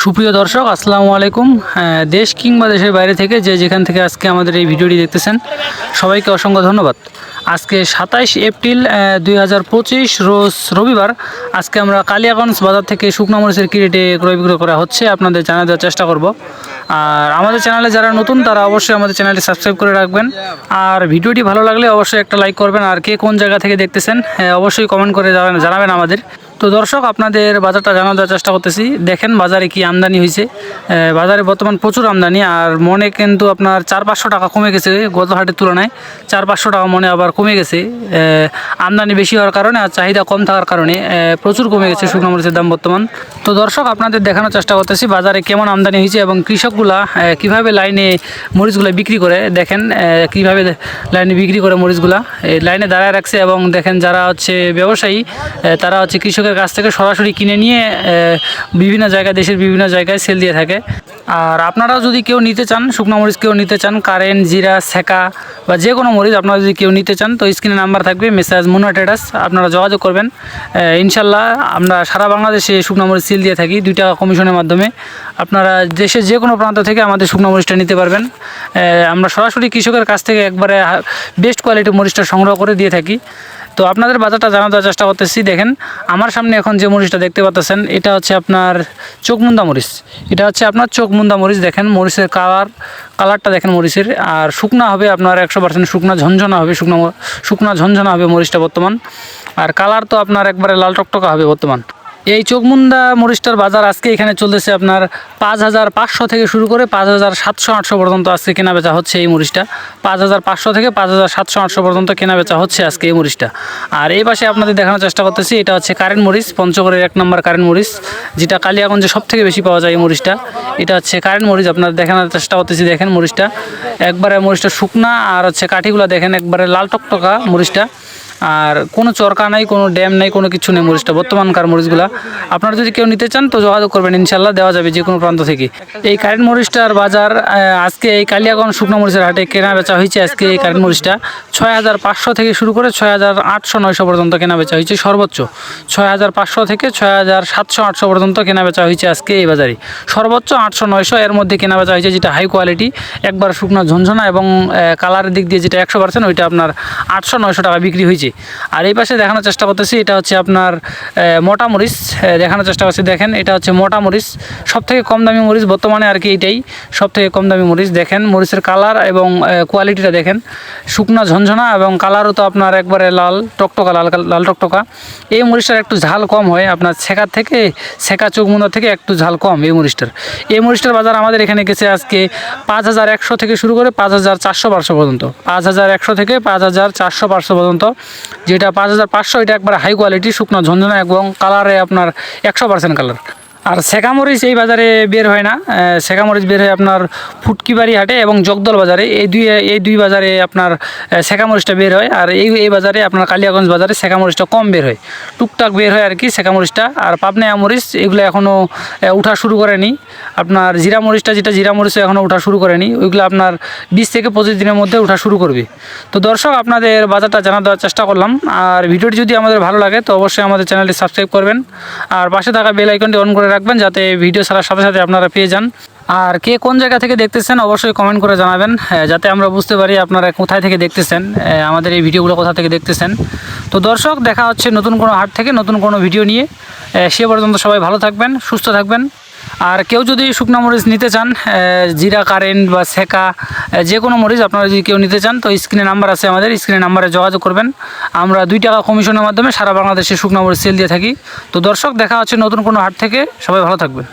সুপ্রিয় দর্শক আসসালামু আলাইকুম। দেশ কিংবা দেশের বাইরে থেকে যে যেখান থেকে আজকে আমাদের এই ভিডিওটি দেখতেছেন সবাইকে অসংখ্য ধন্যবাদ। আজকে সাতাইশ এপ্রিল দুই হাজার পঁচিশ রোজ রবিবার আজকে আমরা কালিয়াগঞ্জ বাজার থেকে শুকনো মরিচের কিরেটে ক্রয় বিক্রয় করা হচ্ছে। আপনাদের জানা দেওয়ার চেষ্টা করব। আর আমাদের চ্যানেলে যারা নতুন তারা অবশ্যই আমাদের চ্যানেলটি সাবস্ক্রাইব করে রাখবেন। আর ভিডিওটি ভালো লাগলে অবশ্যই একটা লাইক করবেন। আর কে কোন জায়গা থেকে দেখতেছেন হ্যাঁ, অবশ্যই কমেন্ট করে জানাবেন আমাদের। তো দর্শক, আপনাদের বাজারটা জানা দেওয়ার চেষ্টা করতেছি। দেখেন বাজারে কি আমদানি হয়েছে। বাজারে বর্তমান প্রচুর আমদানি, আর মনে কিন্তু আপনার চার পাঁচশো টাকা কমে গেছে গত হাটের তুলনায়। চার পাঁচশো টাকা মনে আবার কমে গেছে। আমদানি বেশি হওয়ার কারণে আর চাহিদা কম থাকার কারণে প্রচুর কমে গেছে শুকনো মরিচের দাম বর্তমান। তো দর্শক, আপনাদের দেখানোর চেষ্টা করতেছি বাজারে কেমন আমদানি হয়েছে এবং কৃষকগুলা কীভাবে লাইনে মরিচগুলো বিক্রি করে। দেখেন কীভাবে লাইনে বিক্রি করে মরিচগুলা। লাইনে দাঁড়ায় রাখছে এবং দেখেন যারা হচ্ছে ব্যবসায়ী তারা হচ্ছে কৃষকের কাছ থেকে সরাসরি কিনে নিয়ে বিভিন্ন জায়গায়, দেশের বিভিন্ন জায়গায় সেল দিয়ে থাকে। আর আপনারাও যদি কেউ নিতে চান, শুকনো মরিচ কেউ নিতে চান, কারেন্ট, জিরা, সেকা বা যে কোনো মরিচ আপনারা যদি কেউ নিতে চান, তো স্ক্রিনে নাম্বার থাকবে মেসাজ মুন্না ট্রেডার্স, আপনারা যোগাযোগ করবেন। ইনশাল্লাহ আমরা সারা বাংলাদেশে শুকনো মরিচ সেল দিয়ে থাকি, দুই টাকা কমিশনের মাধ্যমে। আপনারা দেশের যে কোনো প্রান্ত থেকে আমাদের শুকনো মরিচটা নিতে পারবেন। আমরা সরাসরি কৃষকের কাছ থেকে একবারে বেস্ট কোয়ালিটির মরিচটা সংগ্রহ করে দিয়ে থাকি। তো আপনাদের বাজারটা জানা দেওয়ার চেষ্টা করতেছি। দেখেন, আমার সামনে এখন যে মরিচটা দেখতে পাচ্ছেন এটা হচ্ছে আপনার চোখমুন্দা মরিচ। এটা হচ্ছে আপনার চোখমুন্দা মরিচ, দেখেন, মরিচের কালার, কালারটা দেখেন মরিচের। আর শুকনা হবে আপনার একশো পার্সেন্ট শুকনা, ঝনঝনা হবে শুকনো, শুকনা, ঝনঝনা হবে মরিচটা বর্তমান। আর কালার তো আপনার একবারে লাল টকটকা হবে বর্তমান। এই চোখমুন্দা মরিচটার বাজার আজকে এখানে চলতেছে আপনার পাঁচ হাজার পাঁচশো থেকে শুরু করে পাঁচ হাজার সাতশো আটশো পর্যন্ত আজকে কেনা বেচা হচ্ছে এই মরিচটা। পাঁচ হাজার পাঁচশো থেকে পাঁচ হাজার সাতশো আটশো পর্যন্ত কেনা বেচা হচ্ছে আজকে এই মরিচটা। আর এই পাশে আপনাদের দেখানোর চেষ্টা করতেছি, এটা হচ্ছে কারেন্ট মরিচ, পঞ্চগড়ের এক নম্বর কারেন্ট মরিচ, যেটা কালিয়াগঞ্জে সব থেকে বেশি পাওয়া যায় এই মরিচটা। এটা হচ্ছে কারেন্ট মরিচ, আপনার দেখানোর চেষ্টা করতেছি, দেখেন মরিচটা। একবারে মরিচটা শুকনা, আর হচ্ছে কাঠিগুলো দেখেন, একবারে লাল টকটকা মরিচটা। আর কোনো চরকা নাই, কোনো ড্যাম নাই, কোনো কিছু নেই মরিচটা। বর্তমানকার মরিচগুলা আপনারা যদি কেউ নিতে চান তো যোগাযোগ করবেন ইনশাল্লাহ দেওয়া যাবে যে কোনো প্রান্ত থেকে। এই কারেন্ট মরিচটার বাজার আজকে এই কালিয়াগঞ্জ শুকনো মরিচের হাটে কেনা বেচা হয়েছে আজকে এই কারেন্ট মরিচটা। ছয় হাজার পাঁচশো থেকে শুরু করে ছয় হাজার আটশো নয়শো পর্যন্ত কেনা বেচা হয়েছে সর্বোচ্চ। ছয় হাজার পাঁচশো থেকে ছয় হাজার সাতশো আটশো পর্যন্ত কেনা বেচা হয়েছে আজকে এই বাজারে। সর্বোচ্চ আটশো নয়শো এর মধ্যে কেনা বেচা হয়েছে যেটা হাই কোয়ালিটি একবার শুকনো ঝনঝনা এবং কালারের দিক দিয়ে যেটা একশো পার্সেন্ট ওইটা আপনার আটশো নয়শো টাকা বিক্রি হয়েছে। আর এই পাশে দেখানোর চেষ্টা করতেছি, এটা হচ্ছে আপনার মোটা মরিচ। দেখানোর চেষ্টা করছি, দেখেন, এটা হচ্ছে মোটা মরিচ। সব থেকে কম দামি মরিচ বর্তমানে আর কি এটাই সব থেকে কম দামি মরিচ, দেখেন, মরিচের কালার এবং কোয়ালিটিটা দেখেন। শুকনা ঝনঝনা এবং কালারও তো আপনার একবারে লাল, টকটকা, লাল লাল টকটকা। এই মরিচটার একটু ঝাল কম হয়, আপনার ছেঁকার থেকে, ছেঁকা চোখমুন্দা থেকে একটু ঝাল কম এই মরিচটার। এই মরিচটার বাজার আমাদের এখানে গেছে আজকে পাঁচ হাজার একশো থেকে শুরু করে পাঁচ হাজার চারশো পাঁচশো পর্যন্ত। পাঁচ হাজার একশো থেকে পাঁচ হাজার চারশো পাঁচশো পর্যন্ত। যেটা পাঁচ হাজার পাঁচশো, এটা একবার হাই কোয়ালিটি শুকনো ঝঞ্ঝনা এবং কালারে আপনার একশো পার্সেন্ট কালার আর সেকামরিচ এই বাজারে বের হয় না। সেকামরিচ বের হয় আপনার ফুটকিবাড়ি হাটে এবং জগদল বাজারে। এই দুই এই দুই বাজারে আপনার সেকামরিচটা বের হয়। আর এই এই বাজারে আপনার কালিয়াগঞ্জ বাজারে সেকামরিচটা কম বের হয়। টুকটাক বের হয় আর কি সেকামরিচটা আর পাবনায়া মরিচ এগুলো এখনও উঠা শুরু করেনি। আপনার জিরা মরিচটা যেটা জিরা মরিচ এখনও উঠা শুরু করেনি, ওইগুলো আপনার বিশ থেকে পঁচিশ দিনের মধ্যে উঠা শুরু করবে। তো দর্শক, আপনাদের বাজারটা জানা দেওয়ার চেষ্টা করলাম। আর ভিডিওটি যদি আমাদের ভালো লাগে, তো অবশ্যই আমাদের চ্যানেলটি সাবস্ক্রাইব করবেন। আর পাশে থাকা বেল আইকনটি অন করে রাখবেন যাতে ভিডিও ছাড়ার সাথে সাথে আপনারা পেয়ে যান। আর কে কোন জায়গা থেকে দেখতেছেন, অবশ্যই কমেন্ট করে জানাবেন যাতে আমরা বুঝতে পারি আপনারা কোথায় থেকে দেখতেছেন আমাদের এই ভিডিওগুলো কোথা থেকে দেখতেছেন। তো দর্শক, দেখা হচ্ছে নতুন কোনো হাট থেকে নতুন কোনো ভিডিও নিয়ে। সে পর্যন্ত সবাই ভালো থাকবেন, সুস্থ থাকবেন। আর কেউ যদি শুকনো মরিচ নিতে চান জিরা, কারেন্ট বা সেকা যে কোনো মরিচ আপনারা যদি কেউ নিতে চান, তো স্ক্রিনে নাম্বার আছে আমাদের, স্ক্রিনে নাম্বারে যোগাযোগ করবেন। আমরা দুই টাকা কমিশনের মাধ্যমে সারা বাংলাদেশে শুকনো মরিচ সেল দিয়ে থাকি। তো দর্শক, দেখা হচ্ছে নতুন কোনো হাট থেকে। সবাই ভালো থাকবেন।